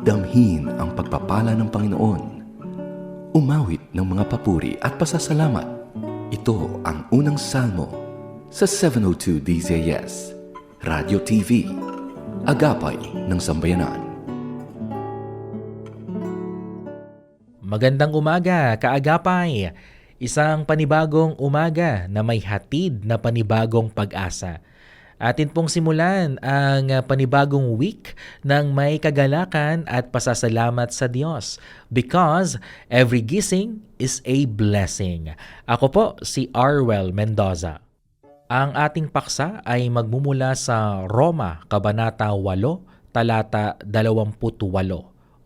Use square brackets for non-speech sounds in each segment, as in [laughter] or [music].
Damhin ang pagpapala ng Panginoon. Umawit ng mga papuri at pasasalamat. Ito ang unang salmo sa 702 DZS, Radio TV, Agapay ng Sambayanan. Magandang umaga, kaagapay! Isang panibagong umaga na may hatid na panibagong pag-asa. Atin pong simulan ang uh, panibagong week ng may kagalakan at pasasalamat sa Diyos because every gising is a blessing. Ako po si Arwel Mendoza. Ang ating paksa ay magmumula sa Roma, Kabanata 8, talata 28.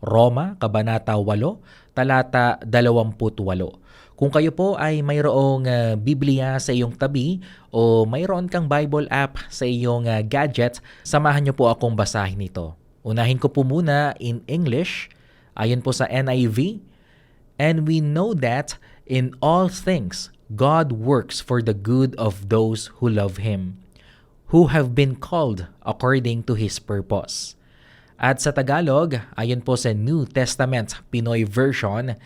Roma, Kabanata 8, talata 28. Kung kayo po ay mayroong uh, Biblia sa iyong tabi o mayroon kang Bible app sa iyong uh, gadget, samahan niyo po akong basahin ito. Unahin ko po muna in English, ayon po sa NIV, And we know that in all things God works for the good of those who love Him, who have been called according to His purpose. At sa Tagalog, ayon po sa New Testament Pinoy version,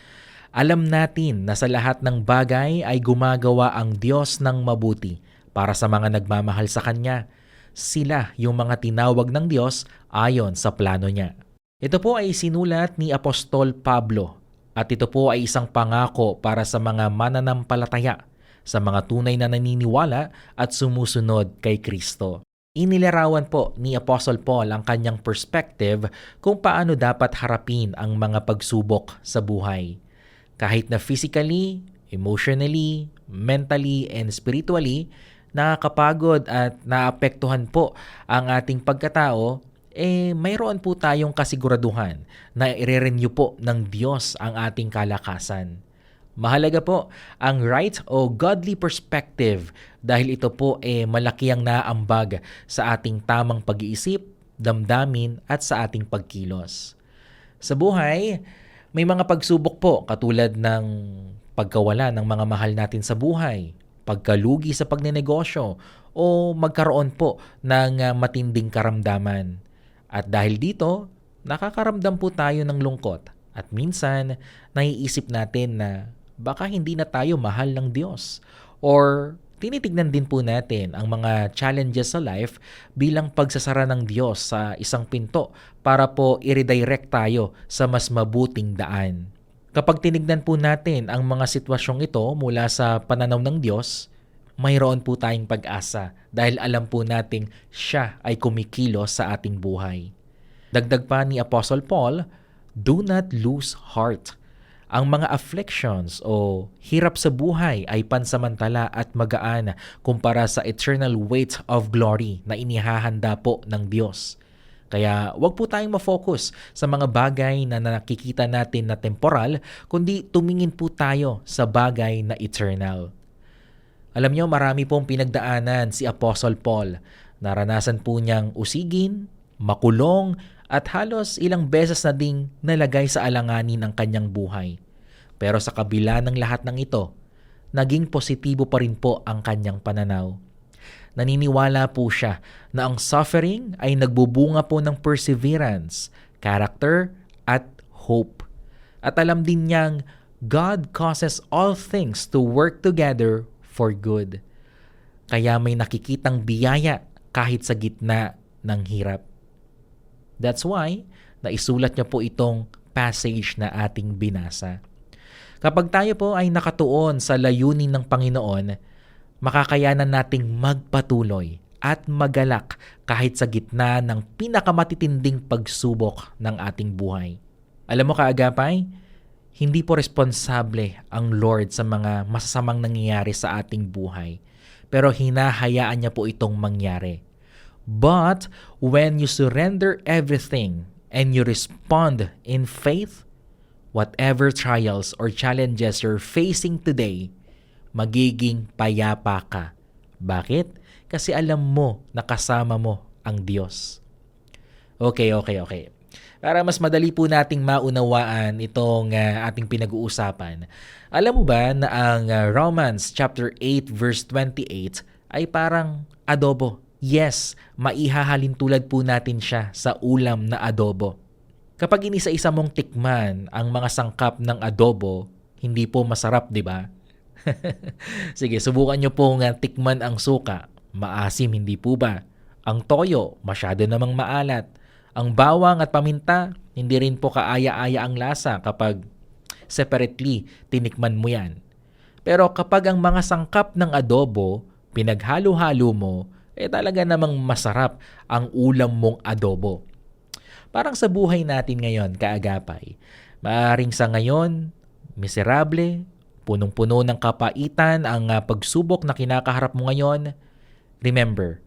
alam natin na sa lahat ng bagay ay gumagawa ang Diyos ng mabuti para sa mga nagmamahal sa Kanya. Sila yung mga tinawag ng Diyos ayon sa plano niya. Ito po ay sinulat ni Apostol Pablo at ito po ay isang pangako para sa mga mananampalataya, sa mga tunay na naniniwala at sumusunod kay Kristo. Inilarawan po ni Apostle Paul ang kanyang perspective kung paano dapat harapin ang mga pagsubok sa buhay kahit na physically, emotionally, mentally, and spiritually, nakakapagod at naapektuhan po ang ating pagkatao, eh mayroon po tayong kasiguraduhan na i-renew po ng Diyos ang ating kalakasan. Mahalaga po ang right o godly perspective dahil ito po eh malaki ang naambag sa ating tamang pag-iisip, damdamin at sa ating pagkilos. Sa buhay, may mga pagsubok po katulad ng pagkawala ng mga mahal natin sa buhay, pagkalugi sa pagnenegosyo, o magkaroon po ng ah, matinding karamdaman. At dahil dito, nakakaramdam po tayo ng lungkot at minsan naiisip natin na baka hindi na tayo mahal ng Diyos or tinitignan din po natin ang mga challenges sa life bilang pagsasara ng Diyos sa isang pinto para po i-redirect tayo sa mas mabuting daan. Kapag tinignan po natin ang mga sitwasyong ito mula sa pananaw ng Diyos, mayroon po tayong pag-asa dahil alam po nating siya ay kumikilos sa ating buhay. Dagdag pa ni Apostle Paul, do not lose heart ang mga afflictions o hirap sa buhay ay pansamantala at magaan kumpara sa eternal weight of glory na inihahanda po ng Diyos. Kaya wag po tayong ma-focus sa mga bagay na nakikita natin na temporal, kundi tumingin po tayo sa bagay na eternal. Alam niyo, marami pong pinagdaanan si Apostle Paul. Naranasan po niyang usigin, makulong, at halos ilang beses na ding nalagay sa alanganin ang kanyang buhay. Pero sa kabila ng lahat ng ito, naging positibo pa rin po ang kanyang pananaw. Naniniwala po siya na ang suffering ay nagbubunga po ng perseverance, character, at hope. At alam din niyang God causes all things to work together for good. Kaya may nakikitang biyaya kahit sa gitna ng hirap. That's why naisulat niya po itong passage na ating binasa. Kapag tayo po ay nakatuon sa layunin ng Panginoon, makakayanan nating magpatuloy at magalak kahit sa gitna ng pinakamatitinding pagsubok ng ating buhay. Alam mo kaagapay, hindi po responsable ang Lord sa mga masasamang nangyayari sa ating buhay, pero hinahayaan niya po itong mangyari. But when you surrender everything and you respond in faith, whatever trials or challenges you're facing today, magiging payapa ka. Bakit? Kasi alam mo na kasama mo ang Diyos. Okay, okay, okay. Para mas madali po nating maunawaan itong uh, ating pinag-uusapan. Alam mo ba na ang uh, Romans chapter 8 verse 28 ay parang adobo yes, maihahalin tulad po natin siya sa ulam na adobo. Kapag inisa-isa mong tikman ang mga sangkap ng adobo, hindi po masarap, di ba? [laughs] Sige, subukan nyo pong uh, tikman ang suka. Maasim, hindi po ba? Ang toyo, masyado namang maalat. Ang bawang at paminta, hindi rin po kaaya-aya ang lasa kapag separately tinikman mo yan. Pero kapag ang mga sangkap ng adobo, pinaghalo-halo mo, eh talaga namang masarap ang ulam mong adobo. Parang sa buhay natin ngayon, kaagapay. Maaring sa ngayon, miserable, punong-puno ng kapaitan ang ah, pagsubok na kinakaharap mo ngayon. Remember,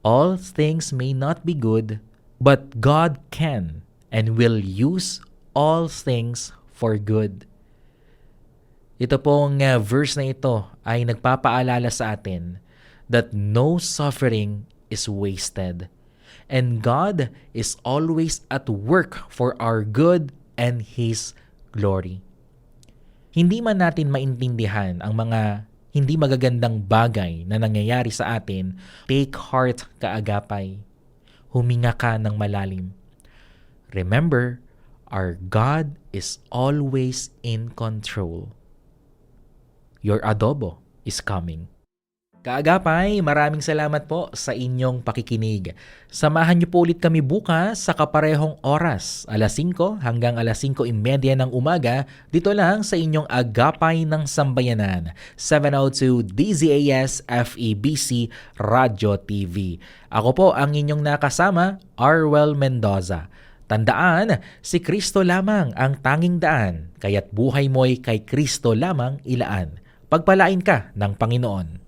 all things may not be good, but God can and will use all things for good. Ito pong uh, verse na ito ay nagpapaalala sa atin that no suffering is wasted. And God is always at work for our good and His glory. Hindi man natin maintindihan ang mga hindi magagandang bagay na nangyayari sa atin, take heart kaagapay. Huminga ka ng malalim. Remember, our God is always in control. Your adobo is coming. Kaagapay, maraming salamat po sa inyong pakikinig. Samahan niyo po ulit kami bukas sa kaparehong oras, alas 5 hanggang alas 5.30 ng umaga, dito lang sa inyong Agapay ng Sambayanan, 702 DZAS FEBC Radyo TV. Ako po ang inyong nakasama, Arwel Mendoza. Tandaan, si Kristo lamang ang tanging daan, kaya't buhay mo'y kay Kristo lamang ilaan. Pagpalain ka ng Panginoon.